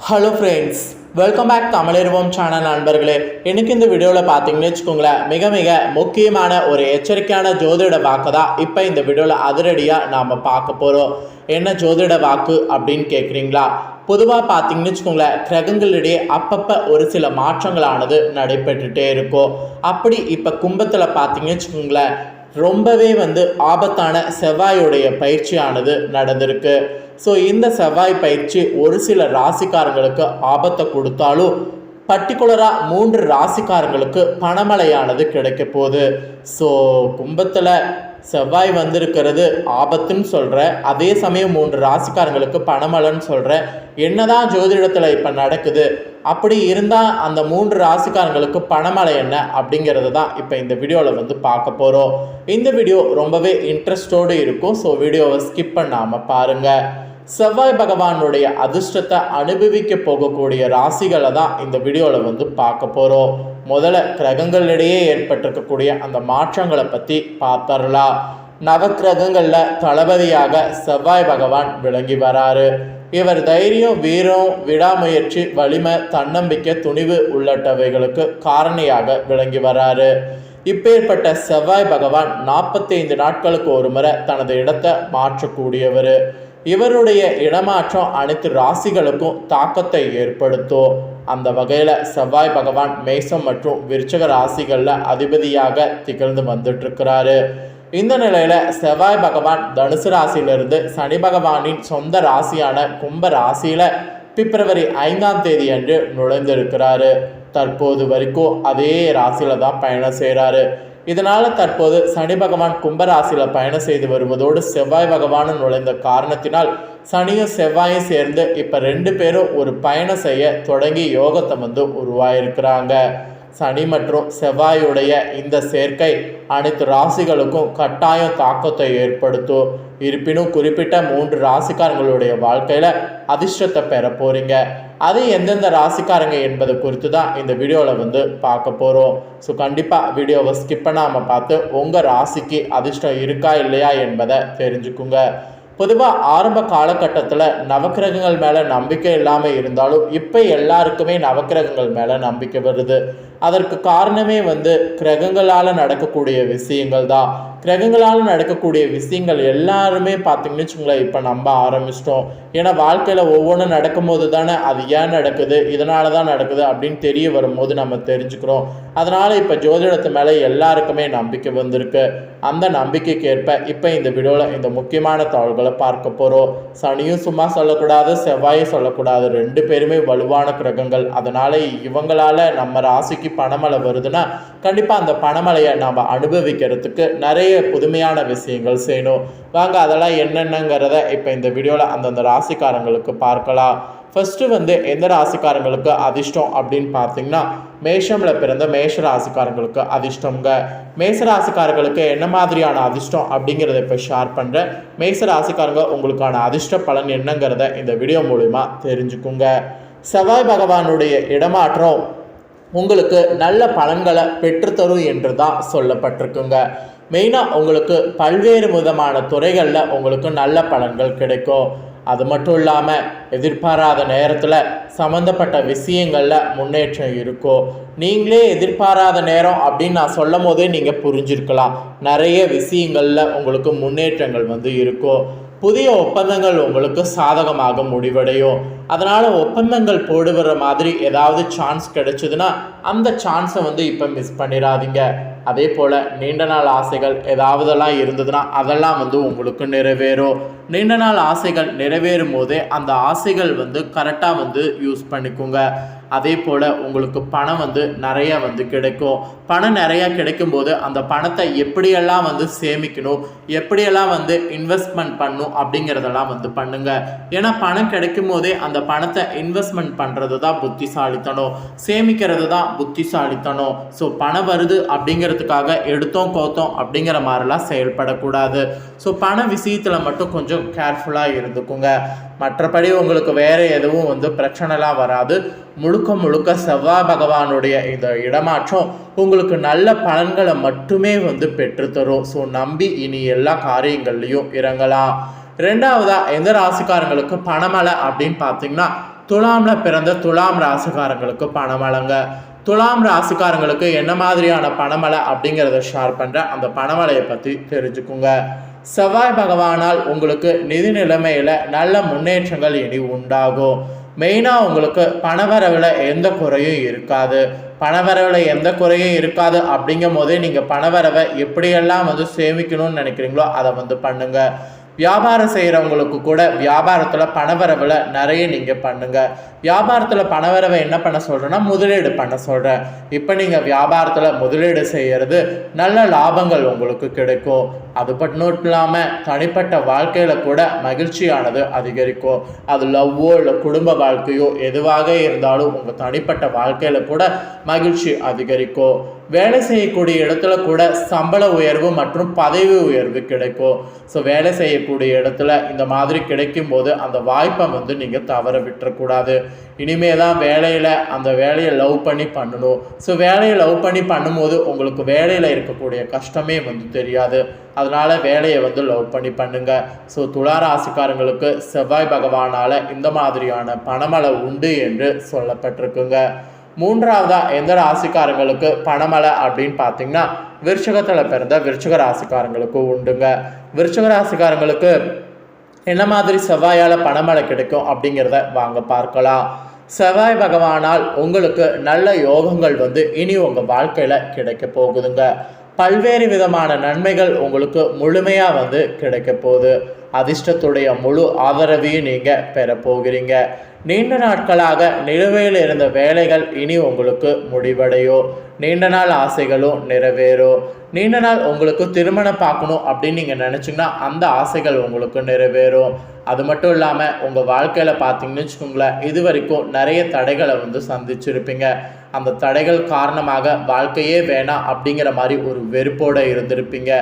Hello friends welcome back தமிழருவோம் channel நண்பர்களே. இன்னைக்கு இந்த வீடியோவில் பார்த்தீங்கன்னு வச்சுக்கோங்களேன் மிக மிக முக்கியமான ஒரு எச்சரிக்கையான ஜோதிட வாக்கு தான் இப்போ இந்த வீடியோவில் அதிரடியாக நாம் பார்க்க போகிறோம் என்ன ஜோதிட வாக்கு அப்படின்னு கேட்குறீங்களா பொதுவாக பார்த்தீங்கன்னு வச்சுக்கோங்களேன் கிரகங்களிடையே அப்பப்போ ஒரு சில மாற்றங்களானது நடைபெற்றுட்டே இருக்கும். அப்படி இப்போ கும்பத்தில் பார்த்தீங்கன்னு வச்சுக்கோங்களேன் ரொம்பவே வந்து ஆபத்தான செவ்வாயுடைய பயிற்சியானது நடந்திருக்கு. ஸோ இந்த செவ்வாய் பயிற்சி ஒரு சில ராசிக்காரங்களுக்கு ஆபத்தை கொடுத்தாலும் பர்டிகுலராக மூன்று ராசிக்காரங்களுக்கு பணமழையானது கிடைக்க போகுது. ஸோ கும்பத்தில் செவ்வாய் வந்திருக்கிறது ஆபத்துன்னு சொல்கிற அதே சமயம் மூன்று ராசிக்காரங்களுக்கு பணமலன்னு சொல்கிற என்னதான் ஜோதிடத்தில் இப்போ நடக்குது அப்படி இருந்தால் அந்த மூன்று ராசிக்காரங்களுக்கு பணமலை என்ன அப்படிங்கிறது தான் இப்போ இந்த வீடியோவில் வந்து பார்க்க போகிறோம் இந்த வீடியோ ரொம்பவே இன்ட்ரெஸ்டோடு இருக்கும் ஸோ வீடியோவை ஸ்கிப் பண்ணாமல் பாருங்கள் செவ்வாய் பகவானுடைய அதிர்ஷ்டத்தை அனுபவிக்க போகக்கூடிய ராசிகளை தான் இந்த வீடியோவில் வந்து பார்க்க போகிறோம் முதல்ல கிரகங்களிடையே ஏற்பட்டிருக்கக்கூடிய அந்த மாற்றங்களை பற்றி பார்த்தரலாம் நவக்கிரகங்களில் தளபதியாக செவ்வாய் பகவான் விளங்கி வராரு. இவர் தைரியம் வீரம் விடாமுயற்சி வலிமை தன்னம்பிக்கை துணிவு உள்ளிட்டவைகளுக்கு காரணியாக விளங்கி வராரு. இப்பேற்பட்ட செவ்வாய் பகவான் நாற்பத்தைந்து நாட்களுக்கு ஒரு முறை தனது இடத்தை மாற்றக்கூடியவர். இவருடைய இடமாற்றம் அனைத்து ராசிகளுக்கும் தாக்கத்தை ஏற்படுத்தும். அந்த வகையில் செவ்வாய் பகவான் மேசம் மற்றும் விருச்சக ராசிகளில் அதிபதியாக திகழ்ந்து வந்துட்டுருக்கிறாரு. இந்த நிலையில் செவ்வாய் பகவான் தனுசு ராசியிலிருந்து சனி பகவானின் சொந்த ராசியான கும்ப ராசியில் பிப்ரவரி ஐந்தாம் தேதி அன்று நுழைந்திருக்கிறாரு. தற்போது வரைக்கும் அதே ராசியில் தான் பயணம் செய்கிறாரு இதனால் தற்போது சனி பகவான் கும்பராசியில் பயணம் செய்து வருவதோடு செவ்வாய் பகவானும் நுழைந்த காரணத்தினால் சனியும் செவ்வாயும் சேர்ந்து இப்போ ரெண்டு பேரும் ஒரு பயணம் செய்ய தொடங்கி யோகத்தை வந்து உருவாயிருக்கிறாங்க. சனி மற்றும் செவ்வாயுடைய இந்த சேர்க்கை அனைத்து ராசிகளுக்கும் கட்டாயம் தாக்கத்தை ஏற்படுத்தும். இருப்பினும் குறிப்பிட்ட மூன்று ராசிக்காரங்களுடைய வாழ்க்கையில் அதிர்ஷ்டத்தை பெற போகிறீங்க அது எந்தெந்த ராசிக்காரங்க என்பது குறித்து தான் இந்த வீடியோவில் வந்து பார்க்க போகிறோம் ஸோ கண்டிப்பாக வீடியோவை ஸ்கிப் பண்ணாமல் பார்த்து உங்கள் ராசிக்கு அதிர்ஷ்டம் இருக்கா இல்லையா என்பதை தெரிஞ்சுக்குங்க. பொதுவாக ஆரம்ப காலகட்டத்தில் நவக்கிரகங்கள் மேலே நம்பிக்கை இல்லாமல் இருந்தாலும் இப்போ எல்லாருக்குமே நவக்கிரகங்கள் மேலே நம்பிக்கை வருது. அதற்கு காரணமே வந்து கிரகங்களால் நடக்கக்கூடிய விஷயங்கள் தான் கிரகங்களால் நடக்கக்கூடிய விஷயங்கள் எல்லாருமே பார்த்தீங்கன்னு வச்சுங்களேன் இப்போ நம்ப ஆரம்பிச்சிட்டோம். ஏன்னா வாழ்க்கையில் ஒவ்வொன்றும் நடக்கும்போது தானே அது ஏன் நடக்குது இதனால தான் நடக்குது அப்படின்னு தெரிய வரும்போது நம்ம தெரிஞ்சுக்கிறோம். அதனால் இப்போ ஜோதிடத்து மேலே எல்லாருக்குமே நம்பிக்கை வந்திருக்கு. அந்த நம்பிக்கைக்கு ஏற்ப இப்போ இந்த வீடியோவில் இந்த முக்கியமான தகவல்களை பார்க்க போகிறோம் சனியும் சும்மா சொல்லக்கூடாது செவ்வாயும் சொல்லக்கூடாது. ரெண்டு பேருமே வலுவான கிரகங்கள். அதனால் இவங்களால் நம்ம ராசிக்கு பணமலை வருதுன்னா கண்டிப்பாக அந்த பணமலையை நாம் அனுபவிக்கிறதுக்கு நிறைய புதுமையான விஷயங்கள் செய்யணும். வாங்க அதெல்லாம் என்னென்னங்கிறத இப்போ இந்த வீடியோவில் அந்தந்த ராசிக்காரங்களுக்கு பார்க்கலாம். ஃபஸ்ட்டு வந்து எந்த ராசிக்காரங்களுக்கு அதிர்ஷ்டம் அப்படின்னு பார்த்தீங்கன்னா மேஷமில் பிறந்த மேஷ ராசிக்காரங்களுக்கு அதிர்ஷ்டங்க மேச ராசிக்காரங்களுக்கு என்ன மாதிரியான அதிர்ஷ்டம் அப்படிங்கிறத இப்போ ஷேர் பண்ணுறேன் மேச ராசிக்காரங்க உங்களுக்கான அதிர்ஷ்ட பலன் என்னங்கிறத இந்த வீடியோ மூலிமா தெரிஞ்சுக்குங்க. செவ்வாய் பகவானுடைய இடமாற்றம் உங்களுக்கு நல்ல பலன்களை பெற்றுத்தரும் என்று தான் சொல்லப்பட்டிருக்குங்க. மெயினாக உங்களுக்கு பல்வேறு விதமான துறைகளில் உங்களுக்கு நல்ல பலன்கள் கிடைக்கும். அது மட்டும் இல்லாமல் எதிர்பாராத நேரத்தில் சம்மந்தப்பட்ட விஷயங்களில் முன்னேற்றம் இருக்கும். நீங்களே எதிர்பாராத நேரம் அப்படின்னு நான் சொல்லும் போதே நீங்கள் புரிஞ்சிருக்கலாம். நிறைய விஷயங்களில் உங்களுக்கு முன்னேற்றங்கள் வந்து இருக்கும். புதிய ஒப்பந்தங்கள் உங்களுக்கு சாதகமாக முடிவடையும். அதனால் ஒப்பந்தங்கள் போடுகிற மாதிரி ஏதாவது சான்ஸ் கிடைச்சதுன்னா அந்த சான்ஸை வந்து இப்போ மிஸ் பண்ணிடாதீங்க. அதே போல் நீண்ட நாள் ஆசைகள் ஏதாவதெல்லாம் இருந்ததுன்னா அதெல்லாம் வந்து உங்களுக்கு நிறைவேறும். நீண்ட நாள் ஆசைகள் நிறைவேறும் போதே அந்த ஆசைகள் வந்து கரெக்டாக வந்து யூஸ் பண்ணிக்கோங்க. அதே போல் உங்களுக்கு பணம் வந்து நிறைய வந்து கிடைக்கும். பணம் நிறையா கிடைக்கும்போது அந்த பணத்தை எப்படியெல்லாம் வந்து சேமிக்கணும் எப்படியெல்லாம் வந்து இன்வெஸ்ட்மெண்ட் பண்ணும் அப்படிங்கிறதெல்லாம் வந்து பண்ணுங்க. ஏன்னா பணம் கிடைக்கும் போதே அந்த பணத்தை இன்வெஸ்ட்மெண்ட் பண்ணுறது தான் புத்திசாலித்தனம். சேமிக்கிறது தான் புத்திசாலித்தனம். ஸோ பணம் வருது அப்படிங்கிறது செய்கிறதுக்காக எடுத்தோம் கோத்தோம் அப்படிங்கிற மாதிரிலாம் செயல்படக்கூடாது. ஸோ பண விஷயத்தில் மட்டும் கொஞ்சம் கேர்ஃபுல்லாக இருந்துக்குங்க. மற்றபடி உங்களுக்கு வேறு எதுவும் வந்து பிரச்சனைலாம் வராது. முழுக்க முழுக்க செவ்வாய் பகவானுடைய இந்த இடமாற்றம் உங்களுக்கு நல்ல பலன்களை மட்டுமே வந்து பெற்றுத்தரும். ஸோ நம்பி இனி எல்லா காரியங்கள்லையும் இறங்கலாம். ரெண்டாவதா எந்த ராசிக்காரங்களுக்கு பணமலை அப்படின்னு பார்த்தீங்கன்னா துலாமில் பிறந்த துலாம் ராசிக்காரங்களுக்கு பணமலைங்க துலாம் ராசிக்காரங்களுக்கு என்ன மாதிரியான பணமலை அப்படிங்கிறத ஷேர் பண்ணுறேன் அந்த பணமலையை பற்றி தெரிஞ்சுக்குங்க. செவ்வாய் பகவானால் உங்களுக்கு நிதி நிலைமையில் நல்ல முன்னேற்றங்கள் இனி உண்டாகும். மெயினாக உங்களுக்கு பணவரவில் எந்த குறையும் இருக்காது. பணவரவில் எந்த குறையும் இருக்காது அப்படிங்கும் போதே நீங்கள் பணவரவை எப்படியெல்லாம் வந்து சேமிக்கணும்னு நினைக்கிறீங்களோ அதை வந்து பண்ணுங்கள் வியாபாரம் செய்கிறவங்களுக்கு கூட வியாபாரத்தில் பணவரவில் நிறைய நீங்கள் பண்ணுங்கள் வியாபாரத்தில் பணவரவை என்ன பண்ண சொல்கிறேன்னா முதலீடு பண்ண சொல்கிறேன் இப்போ நீங்கள் வியாபாரத்தில் முதலீடு செய்கிறது நல்ல லாபங்கள் உங்களுக்கு கிடைக்கும். அது மட்டும் இல்லாமல் தனிப்பட்ட வாழ்க்கையில் கூட மகிழ்ச்சியானது அதிகரிக்கும். அது லவ்வோ இல்லை குடும்ப வாழ்க்கையோ எதுவாக இருந்தாலும் உங்கள் தனிப்பட்ட வாழ்க்கையில் கூட மகிழ்ச்சி அதிகரிக்கும். வேலை செய்யக்கூடிய இடத்துல கூட சம்பள உயர்வு மற்றும் பதவி உயர்வு கிடைக்கும். ஸோ வேலை செய்யக்கூடிய இடத்துல இந்த மாதிரி கிடைக்கும் போது அந்த வாய்ப்பை வந்து நீங்கள் தவற விட்டுறக்கூடாது. இனிமே தான் வேலையில் அந்த வேலையை லவ் பண்ணி பண்ணணும். ஸோ வேலையை லவ் பண்ணி பண்ணும்போது உங்களுக்கு வேலையில் இருக்கக்கூடிய கஷ்டமே வந்து தெரியாது. அதனால் வேலையை வந்து லவ் பண்ணி பண்ணுங்க. ஸோ துளாராசிக்காரங்களுக்கு செவ்வாய் பகவானால் இந்த மாதிரியான பணமழை உண்டு என்று சொல்லப்பட்டிருக்குங்க. மூன்றாவதா எந்த ராசிக்காரங்களுக்கு பணமலை அப்படின்னு பார்த்தீங்கன்னா விருச்சகத்தில் பிறந்த விருச்சக ராசிக்காரங்களுக்கு உண்டுங்க. விருச்சக ராசிக்காரங்களுக்கு என்ன மாதிரி செவ்வாயால் பணமழை கிடைக்கும் அப்படிங்கிறத வாங்க பார்க்கலாம். செவ்வாய் பகவானால் உங்களுக்கு நல்ல யோகங்கள் வந்து இனி உங்கள் வாழ்க்கையில் கிடைக்க போகுதுங்க. பல்வேறு விதமான நன்மைகள் உங்களுக்கு முழுமையாக வந்து கிடைக்க போகுது. அதிர்ஷ்டத்துடைய முழு ஆதரவையும் நீங்கள் பெற போகிறீங்க. நீண்ட நாட்களாக நிலுவையில் இருந்த வேலைகள் இனி உங்களுக்கு முடிவடையோ? நீண்ட நாள் ஆசைகளும் நிறைவேறும் நீண்ட நாள் உங்களுக்கு திருமணம் பார்க்கணும் அப்படின்னு நீங்கள் நினச்சிங்கன்னா அந்த ஆசைகள் உங்களுக்கு நிறைவேறும் அது மட்டும் இல்லாமல் உங்கள் வாழ்க்கையில் பார்த்தீங்கன்னு வச்சுக்கோங்களேன் இது வரைக்கும் நிறைய தடைகளை வந்து சந்திச்சிருப்பீங்க. அந்த தடைகள் காரணமாக வாழ்க்கையே வேணாம் அப்படிங்கிற மாதிரி ஒரு வெறுப்போடு இருந்திருப்பீங்க.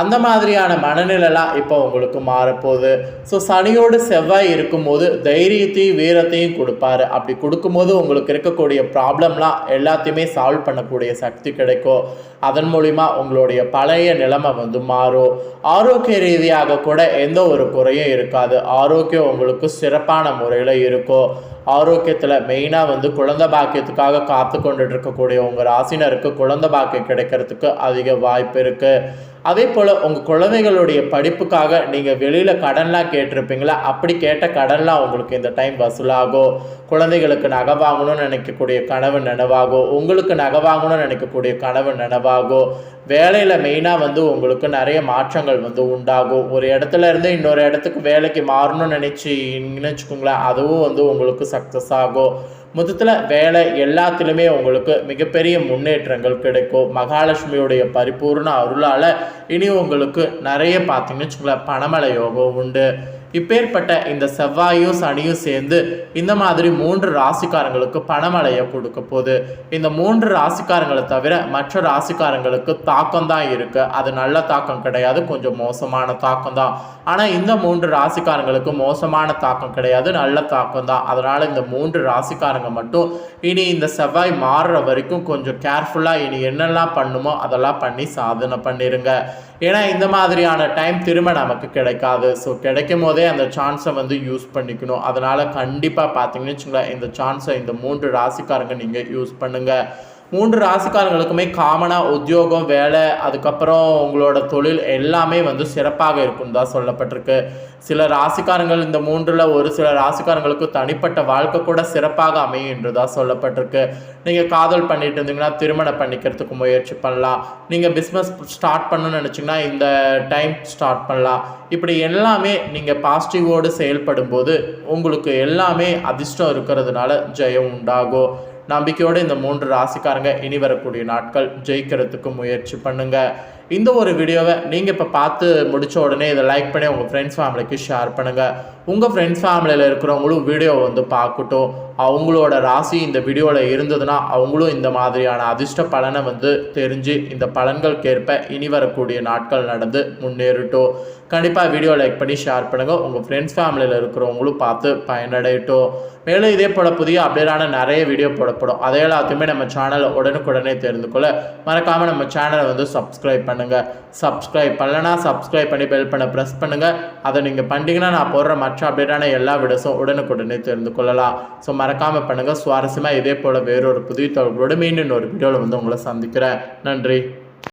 அந்த மாதிரியான மனநிலைலாம் இப்போ உங்களுக்கு மாறப்போகுது. ஸோ சனியோடு செவ்வாய் இருக்கும்போது தைரியத்தையும் வீரத்தையும் கொடுப்பாரு. அப்படி கொடுக்கும்போது உங்களுக்கு இருக்கக்கூடிய ப்ராப்ளம்லாம் எல்லாத்தையுமே சால்வ் பண்ணக்கூடிய சக்தி கிடைக்கும். அதன் மூலிமா உங்களுடைய பழைய நிலைமை வந்து மாறும். ஆரோக்கிய ரீதியாக கூட எந்த ஒரு குறையும் இருக்காது. ஆரோக்கியம் உங்களுக்கு சிறப்பான முறையில் இருக்கும். ஆரோக்கியத்தில் மெயினாக வந்து குழந்தை பாக்கியத்துக்காக காத்து கொண்டுட்டு இருக்கக்கூடிய உங்கள் ராசினருக்கு குழந்தை பாக்கியம் கிடைக்கிறதுக்கு அதிக வாய்ப்பு இருக்குது அதே போல் உங்கள் குழந்தைகளுடைய படிப்புக்காக நீங்கள் வெளியில் கடன்லாம் கேட்டிருப்பீங்களா? அப்படி கேட்ட கடன்லாம் உங்களுக்கு இந்த டைம் வசூலாகும் குழந்தைகளுக்கு நகை வாங்கணும்னு நினைக்கக்கூடிய கனவு நினைவாகும் உங்களுக்கு நகை வாங்கணும்னு நினைக்கக்கூடிய கனவு நினைவாகும் வேலையில் மெயினாக வந்து உங்களுக்கு நிறைய மாற்றங்கள் வந்து உண்டாகும் ஒரு இடத்துல இருந்து இன்னொரு இடத்துக்கு வேலைக்கு மாறணும்னு நினச்சி நினச்சிக்கோங்களேன் அதுவும் வந்து உங்களுக்கு சக்ஸஸ் ஆகும் மொத்தத்தில் வேலை எல்லாத்திலுமே உங்களுக்கு மிகப்பெரிய முன்னேற்றங்கள் கிடைக்கும். மகாலட்சுமியுடைய பரிபூர்ண அருளால் இனி உங்களுக்கு நிறைய பார்த்தீங்கன்னு வச்சுக்கோங்களேன் பணமலை யோகம் உண்டு. இப்பேற்பட்ட இந்த செவ்வாயும் சனியும் சேர்ந்து இந்த மாதிரி மூன்று ராசிக்காரங்களுக்கு பணமழையை கொடுக்க போகுது. இந்த மூன்று ராசிக்காரங்களை தவிர மற்ற ராசிக்காரங்களுக்கு தாக்கம் தான் இருக்கு. அது நல்ல தாக்கம் கிடையாது கொஞ்சம் மோசமான தாக்கம் தான். ஆனால் இந்த மூன்று ராசிக்காரங்களுக்கு மோசமான தாக்கம் கிடையாது நல்ல தாக்கம் தான். அதனால இந்த மூன்று ராசிக்காரங்க மட்டும் இனி இந்த செவ்வாய் மாறுற வரைக்கும் கொஞ்சம் கேர்ஃபுல்லாக இனி என்னெல்லாம் பண்ணுமோ அதெல்லாம் பண்ணி சாதனை பண்ணிருங்க. ஏன்னா இந்த மாதிரியான டைம் திரும்ப நமக்கு கிடைக்காது. ஸோ கிடைக்கும் போதே அந்த சான்ஸை வந்து யூஸ் பண்ணிக்கணும். அதனால் கண்டிப்பாக பார்த்தீங்கன்னு வச்சுங்களேன் இந்த சான்ஸை இந்த மூன்று ராசிக்காரங்க நீங்கள் யூஸ் பண்ணுங்கள் மூன்று ராசிக்காரங்களுக்குமே காமனாக உத்தியோகம் வேலை அதுக்கப்புறம் உங்களோட தொழில் எல்லாமே வந்து சிறப்பாக இருக்கும் தான் சொல்லப்பட்டிருக்கு. சில ராசிக்காரங்கள் இந்த மூன்றில் ஒரு சில ராசிக்காரங்களுக்கு தனிப்பட்ட வாழ்க்கை கூட சிறப்பாக அமையும் என்று தான் சொல்லப்பட்டிருக்கு. நீங்கள் காதல் பண்ணிட்டு இருந்தீங்கன்னா திருமணம் பண்ணிக்கிறதுக்கு முயற்சி பண்ணலாம். நீங்கள் பிஸ்னஸ் ஸ்டார்ட் பண்ணணும்னு நினச்சிங்கன்னா இந்த டைம் ஸ்டார்ட் பண்ணலாம். இப்படி எல்லாமே நீங்கள் பாசிட்டிவோடு செயல்படும் போது உங்களுக்கு எல்லாமே அதிர்ஷ்டம் இருக்கிறதுனால ஜெயம் உண்டாகும். நம்பிக்கையோடு இந்த மூன்று ராசிக்காரங்க இனி வரக்கூடிய நாட்கள் ஜெயிக்கிறதுக்கு முயற்சி பண்ணுங்கள் இந்த ஒரு வீடியோவை நீங்கள் இப்போ பார்த்து முடித்த உடனே இதை லைக் பண்ணி உங்கள் ஃப்ரெண்ட்ஸ் ஃபேமிலிக்கு ஷேர் பண்ணுங்கள் உங்கள் ஃப்ரெண்ட்ஸ் ஃபேமிலியில் இருக்கிறவங்களும் வீடியோ வந்து பார்க்கட்டும். அவங்களோட ராசி இந்த வீடியோவில் இருந்ததுன்னா அவங்களும் இந்த மாதிரியான அதிர்ஷ்ட பலனை வந்து தெரிஞ்சு இந்த பலன்களுக்கேற்ப இனி வரக்கூடிய நாட்கள் நடந்து முன்னேறட்டும். கண்டிப்பாக வீடியோ லைக் பண்ணி ஷேர் பண்ணுங்கள் உங்கள் ஃப்ரெண்ட்ஸ் ஃபேமிலியில் இருக்கிறவங்களும் பார்த்து பயனடையட்டும். மேலும் இதே போல் புதிய அப்டேட்டான நிறைய வீடியோ போடப்படும். அதை எல்லாத்தையுமே நம்ம சேனலை உடனுக்குடனே தெரிந்து கொள்ள மறக்காமல் நம்ம சேனலை வந்து சப்ஸ்கிரைப் பண்ண பண்ணுங்கள் சப்ஸ்கிரைப் பண்ணலனா சப்ஸ்கிரைப் பண்ணி பெல் பண்ண ப்ரெஸ் பண்ணுங்கள் அதை நீங்கள் பண்ணிட்டீங்கன்னா நான் போடுற மற்ற அப்டேட்டான எல்லா விடஸும் உடனுக்குடனே தெரிந்து கொள்ளலாம். ஸோ மறக்காமல் பண்ணுங்கள் சுவாரஸ்யமாக இதே போல் வேறொரு புதிய தொடர்போடு மீண்டும் ஒரு வீடியோவில் வந்து உங்களை சந்திக்கிறேன். நன்றி.